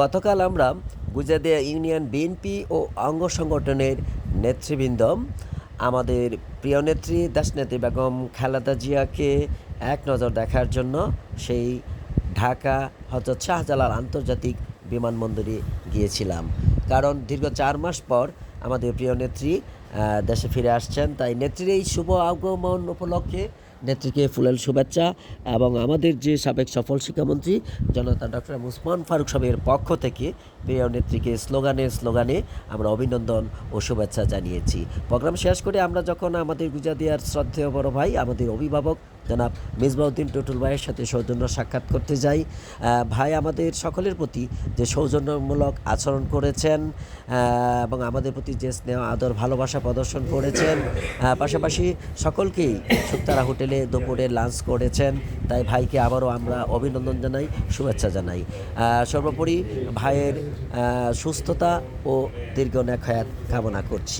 গতকাল আমরা গুজাদিয়া union BNP ও অঙ্গ সংগঠনের নেতৃবৃন্দ, আমাদের প্রিয় নেত্রী দাসনেত্রী বেগম খালেদা জিয়াকে এক নজর দেখার জন্য সেই ঢাকা হজরত শাহজালাল আন্তর্জাতিক বিমানবন্দরে গিয়েছিলাম। কারণ দীর্ঘ চার মাস পর আমাদের প্রিয় নেত্রী দেশে ফিরে আসছেন। তাই নেত্রীর এই শুভ আগমন উপলক্ষে নেত্রীকে ফুলেল শুভেচ্ছা এবং আমাদের যে সাবেক সফল শিক্ষামন্ত্রী, জনতা ডক্টর মুসমান ফারুক সাহেবের পক্ষ থেকে প্রিয় নেত্রীকে স্লোগানে স্লোগানে আমরা অভিনন্দন ও শুভেচ্ছা জানিয়েছি। প্রোগ্রাম শেষ করে আমরা যখন আমাদের গুজাদিয়ার শ্রদ্ধেয় বড় ভাই, আমাদের অভিভাবক জনাব মিসবাউদ্দিন টুটুল ভাইয়ের সাথে সৌজন্য সাক্ষাৎ করতে যাই ভাই আমাদের সকলের প্রতি যে সৌজন্যমূলক আচরণ করেছেন এবং আমাদের প্রতি যে স্নেহ, আদর, ভালোবাসা প্রদর্শন করেছেন। পাশাপাশি সকলকেই শুক্তারা হোটেলে দুপুরে লাঞ্চ করেছেন। তাই ভাইকে আবারও আমরা অভিনন্দন জানাই, শুভেচ্ছা জানাই। সর্বোপরি ভাইয়ের সুস্থতা ও দীর্ঘ নেখায়াত কামনা করছি।